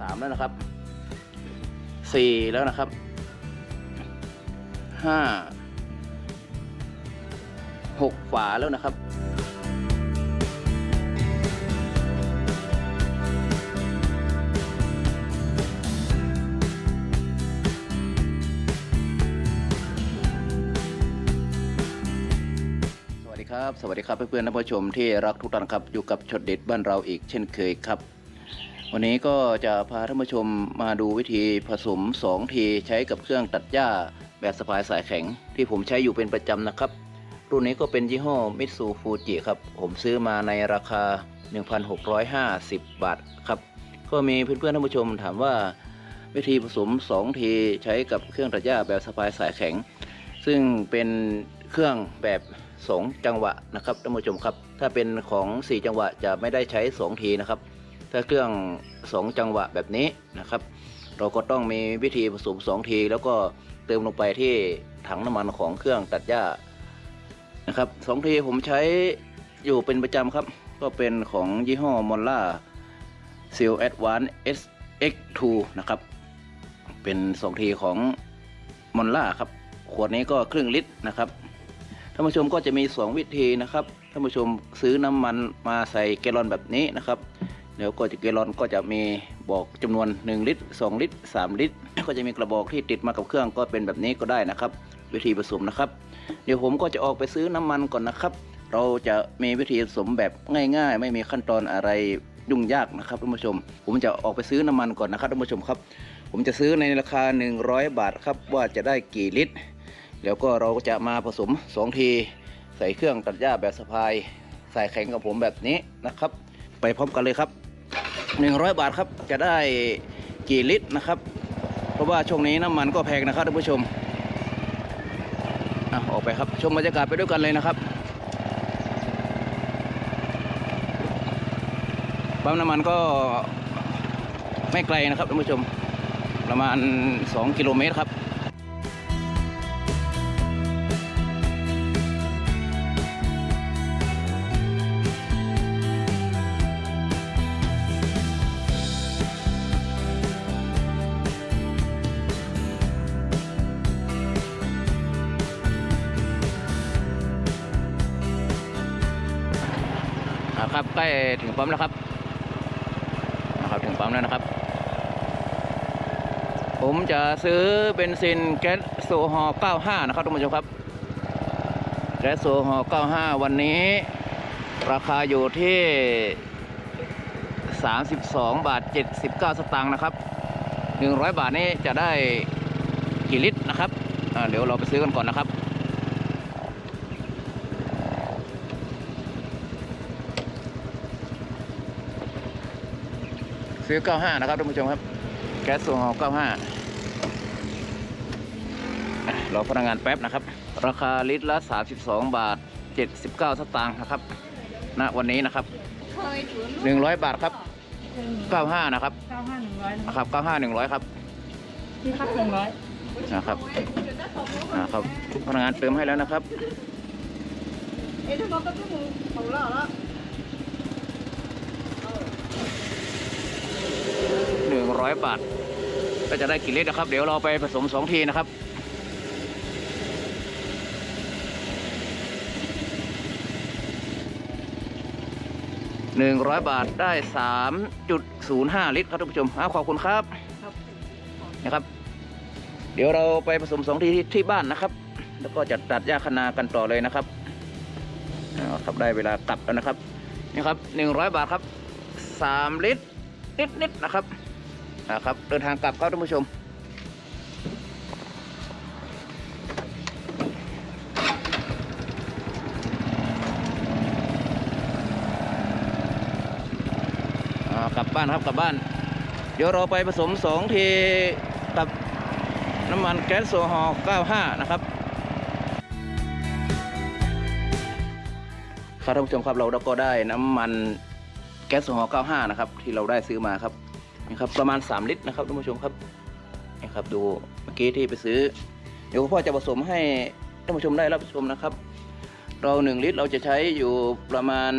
สามแล้วนะครับสี่แล้วนะครับห้าหกฝาแล้วนะครับสวัสดีครับสวัสดีครับเพื่อนๆท่านผู้ชมที่รักทุกท่านครับอยู่กับช็อตเด็ดบ้านเราอีกเช่นเคยครับ วันนี้ก็จะพาท่านผู้ชมมาดูวิธีผสม 2 ทีใช้กับเครื่องตัดหญ้าแบบสะพายสายแข็ง ที่ผมใช้อยู่เป็นประจำนะครับ รุ่นนี้ก็เป็นยี่ห้อมิตซูฟูจิครับ ผมซื้อมาในราคา 1,650 บาทครับ ก็มีเพื่อนๆท่านผู้ชมถามว่า วิธีผสม 2 ทีใช้กับเครื่องตัดหญ้าแบบสะพายสายแข็ง ซึ่งเป็นเครื่องแบบสองจังหวะนะครับท่านผู้ชมครับ ถ้าเป็นของ 4 จังหวะจะไม่ได้ใช้ 2 ทีนะครับ ถ้าเครื่อง 2 จังหวะแบบนี้นะครับ เราก็ต้องมีวิธีผสม2ทีแล้วก็เติมลงไปที่ถังน้ำมันของเครื่องตัดหญ้านะครับสองทีผมใช้อยู่เป็นประจำครับ ก็เป็นของยี่ห้อมอลล่า Seal Advance SX2 นะครับ เป็นสองทีของมอลล่าครับ ขวดนี้ก็ครึ่งลิตรนะครับท่านผู้ชมก็จะมี 2 วิธีนะครับท่านผู้ชมซื้อน้ำมันมาใส่แกลลอนแบบนี้นะครับ แล้วก็จะแกลอนก็จะมีบอกจำนวน 1 ลิตร 2 ลิตร 3 ลิตร ก็จะมีกระบอกที่ติดมากับเครื่องก็เป็นแบบนี้ก็ได้นะครับ วิธีผสมนะครับ เดี๋ยวผมก็จะออกไปซื้อน้ำมันก่อนนะครับ เราจะมีวิธีผสมแบบง่ายๆ ไม่มีขั้นตอนอะไรยุ่งยากนะครับท่านผู้ชม ผมจะออกไปซื้อน้ำมันก่อนนะครับท่านผู้ชมครับ ผมจะซื้อในราคา 100 บาทครับว่าจะได้กี่ลิตร แล้วก็เราก็จะมาผสม 2 ที ใส่เครื่องตัดหญ้าแบบสะพาย ใส่แข็งกับผมแบบนี้นะครับ ไปพร้อมกันเลยครับ 100 บาทครับ จะได้กี่ลิตรนะครับ เพราะว่าช่วงนี้น้ำมันก็แพงนะครับท่านผู้ชมอะออกไปครับชมบรรยากาศไปด้วยกันเลยนะครับปั๊มน้ำมันก็ไม่ไกลนะครับท่านผู้ชม ประมาณ 2 กิโลเมตรครับ อ่าครับใกล้ถึงปั๊มแล้วครับนะครับ ถึงปั๊มแล้วนะครับ ผมจะซื้อเบนซินแก๊สโซฮอล์95 นะครับทุกผู้ชมครับแก๊สโซฮอล์95 วันนี้ ราคาอยู่ที่ 32 บาท 79 สตางค์นะครับ 100 บาทนี้จะได้กี่ลิตรนะครับเดี๋ยวเราไปซื้อกันก่อนนะครับ ซื้อ 95 นะครับท่านผู้ชมครับ แก๊สโซฮอล์95อะรอพนักงานแป๊บนะครับ ราคาลิตรละ 32 บาท 79สตางค์นะครับณวันนี้นะครับ 100 บาทครับ 95 นะครับเก้าห้าหนึ่งร้อยนะครับ95 100 ครับที่พักหนึ่งร้อยนะครับนะครับพนักงานเติมให้แล้วนะครับเอ๊ะถ้าเราก็ต้องของเราแล้ว 100 บาท ก็จะได้กี่ลิตรนะครับ เดี๋ยวเราไปผสม 2 ทีนะครับ 100 บาทได้ 3.05 ลิตรครับท่านผู้ชมอ้าวขอบคุณครับนะครับ เดี๋ยวเราไปผสม2ทีที่ที่บ้านนะครับ แล้วก็จะตัดหญ้าคนากันต่อเลยนะครับเอาครับได้เวลากลับแล้วนะครับนี่ครับ 100 บาทครับ 3 ลิตร นิดๆนะครับนะครับ เดินทางกลับครับท่านผู้ชมกลับบ้านครับกลับบ้าน เดี๋ยวเราไปผสมสองทีกับน้ำมันแก๊สโซฮอล์95 นะครับครับท่านผู้ชมครับเราก็ได้น้ำมัน แก๊สโซฮอล์95 นะครับ ที่เราได้ซื้อมาครับนี่ครับประมาณ 3 ลิตรนะครับท่านผู้ชมครับนี่ครับดูเมื่อกี้ที่ไปซื้อ เดี๋ยวพ่อจะผสมให้ท่านผู้ชมได้รับชมนะครับ เรา 1 ลิตรเราจะใช้อยู่ประมาณ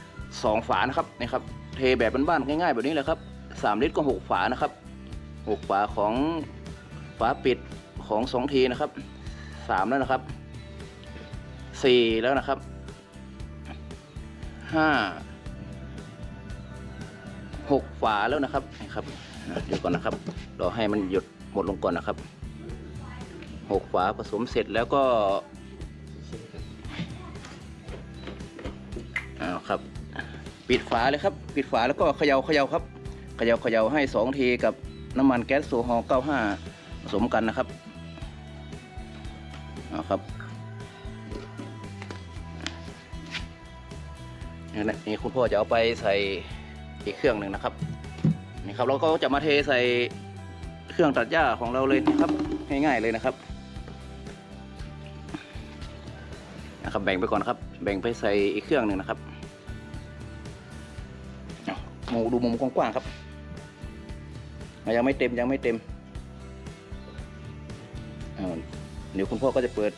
2 ฝานะครับนี่ครับเทแบบบ้านๆง่ายๆแบบนี้แหละครับสามลิตรก็หกฝานะครับหกฝาของฝาปิดของสองทีนะครับสามแล้วนะครับสี่แล้วนะครับห้าหกฝาแล้วนะครับนี่ครับอะเดี๋ยวก่อนนะครับรอให้มันหยุดหมดลงก่อนนะครับหกฝาผสมเสร็จแล้วก็เอาครับ ปิดฝาเลยครับ ปิดฝาแล้วก็เขย่าเขย่าครับเขย่าเขย่าให้สองทีกับน้ำมันแก๊สโซฮอล์95 ผสมกันนะครับเอาครับนี่คุณพ่อจะเอาไปใส่ อีกเครื่องหนึ่งนะครับนี่ครับเราก็จะมาเทใส่เครื่องตัดหญ้าของเราเลยนะครับง่ายๆเลยนะครับนะครับแบ่งไปก่อนนครับ แบ่งไปใส่อีกเครื่องหนึ่งนะครับเอาดูมุมกว้างๆครับ ยังไม่เต็มยังไม่เต็มเอาเดี๋ยวคุณพ่อก็จะเปิด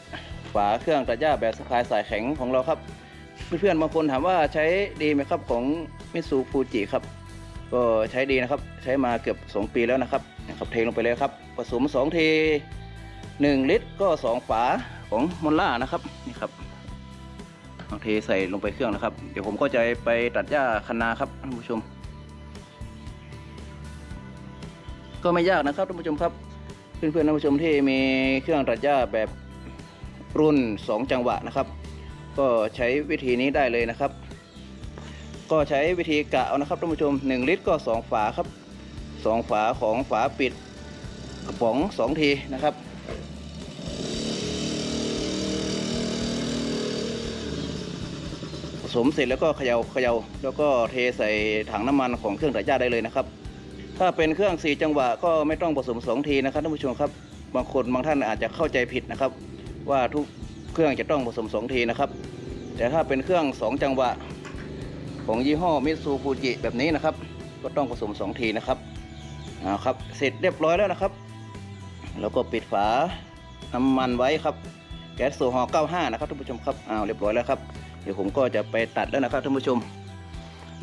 ฝาเครื่องตัดหญ้าแบบสะพายสายแข็งของเราครับ เพื่อนๆบางคนถามว่าใช้ดีไหมครับของมิสูฟูจิครับ ก็ใช้ดีนะครับ ใช้มาเกือบ 2 ปีแล้วนะครับนะครับเทลงไปเลยครับ ผสม2เท1ลิตรก็ 2 ฝาของมอนล่านะครับนี่ครับเอาเทใส่ลงไปเครื่องนะครับ เดี๋ยวผมก็จะไปตัดหญ้าคะนาครับท่านผู้ชม ก็ไม่ยากนะครับท่านผู้ชมครับ เพื่อนๆท่านผู้ชมที่มีเครื่องตัดหญ้าแบบรุ่น 2 จังหวะนะครับ ก็ใช้วิธีนี้ได้เลยนะครับ ก็ใช้วิธีกะเอานะครับท่านผู้ชม 1 ลิตรก็ 2 ฝาครับ 2 ฝาของฝาปิดกระป๋อง 2 ทีนะครับผสมเสร็จแล้วก็เขยา่าเขยา่าแล้วก็เทใส่ถังน้ำมันของเครื่องตัดหญ้าได้เลยนะครับ ถ้าเป็นเครื่อง 4 จังหวะก็ไม่ต้องผสม2ทีนะครับท่านผู้ชมครับ บางคนบางท่านอาจจะเข้าใจผิดนะครับ ว่าทุก เครื่องจะต้องผสม2ทีนะครับ แต่ถ้าเป็นเครื่อง 2 จังหวะ ของยี่ห้อมิตซูฟูจิแบบนี้นะครับ ก็ต้องผสม 2 ทีนะครับเอาครับ เสร็จเรียบร้อยแล้วนะครับ แล้วก็ปิดฝาน้ำมันไว้ครับ แก๊สโซฮอล์95 นะครับท่านผู้ชมครับเอาเรียบร้อยแล้วครับ เดี๋ยวผมก็จะไปตัดแล้วนะครับท่านผู้ชม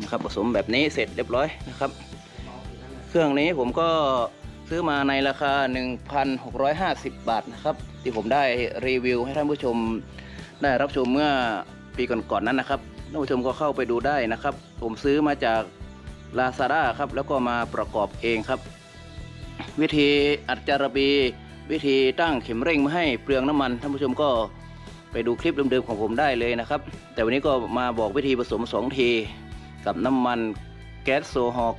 นะครับผสมแบบนี้เสร็จเรียบร้อยนะครับ เครื่องนี้ผมก็ซื้อมาในราคา 1,650 บาทนะครับ ที่ผมได้รีวิวให้ท่านผู้ชมได้รับชมเมื่อปีก่อนๆนั้นนะครับท่านผู้ชมก็เข้าไปดูได้นะครับ ผมซื้อมาจาก Lazada ครับแล้วก็มาประกอบเองครับ วิธีอัดจารบี วิธีตั้งเข็มเร่งไม่ให้เปลืองน้ำมันท่านผู้ชมก็ไปดูคลิปเดิมๆของผมได้เลยนะครับ แต่วันนี้ก็มาบอกวิธีผสม2ทีกับน้ำมันแก๊สโซฮอล์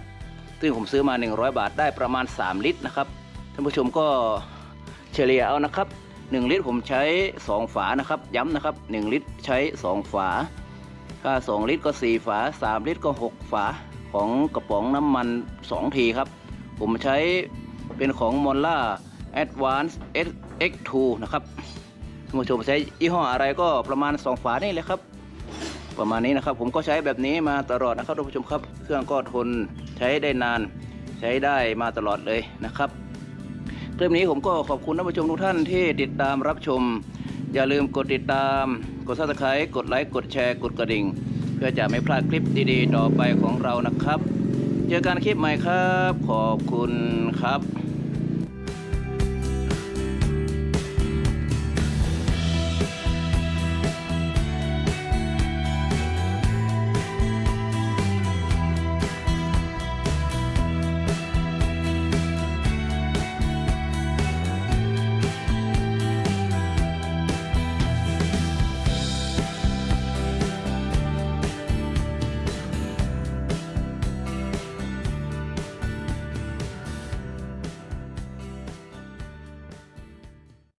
95ซึ่งผมซื้อมา 100 บาทได้ประมาณ 3 ลิตรนะครับท่านผู้ชมก็ เฉลี่ยเอานะครับ 1 ลิตรผมใช้ 2 ฝานะครับ ย้ำนะครับ 1 ลิตรใช้ 2 ฝา ถ้า 2 ลิตรก็ 4 ฝา 3 ลิตรก็ 6 ฝาของกระป๋องน้ำมัน 2 ทีครับ ผมใช้เป็นของ m o n l a Advance SX2 นะครับท่านผู้ชมใช้ยี่ห้ออะไรก็ประมาณ 2 ฝานี่แหละครับ ประมาณนี้นะครับ ผมก็ใช้แบบนี้มาตลอดนะครับท่านผู้ชมครับ เครื่องก็ทนใช้ได้นาน ใช้ได้มาตลอดเลยนะครับ คลิปนี้ผมก็ขอบคุณท่านผู้ชมทุกท่านที่ติดตามรับชม อย่าลืมกดติดตาม กดซับสไครต์กดไลค์กดแชร์กดกระดิ่ง เพื่อจะไม่พลาดคลิปดีๆ ต่อไปของเรานะครับ เจอกันคลิปใหม่ครับ ขอบคุณครับ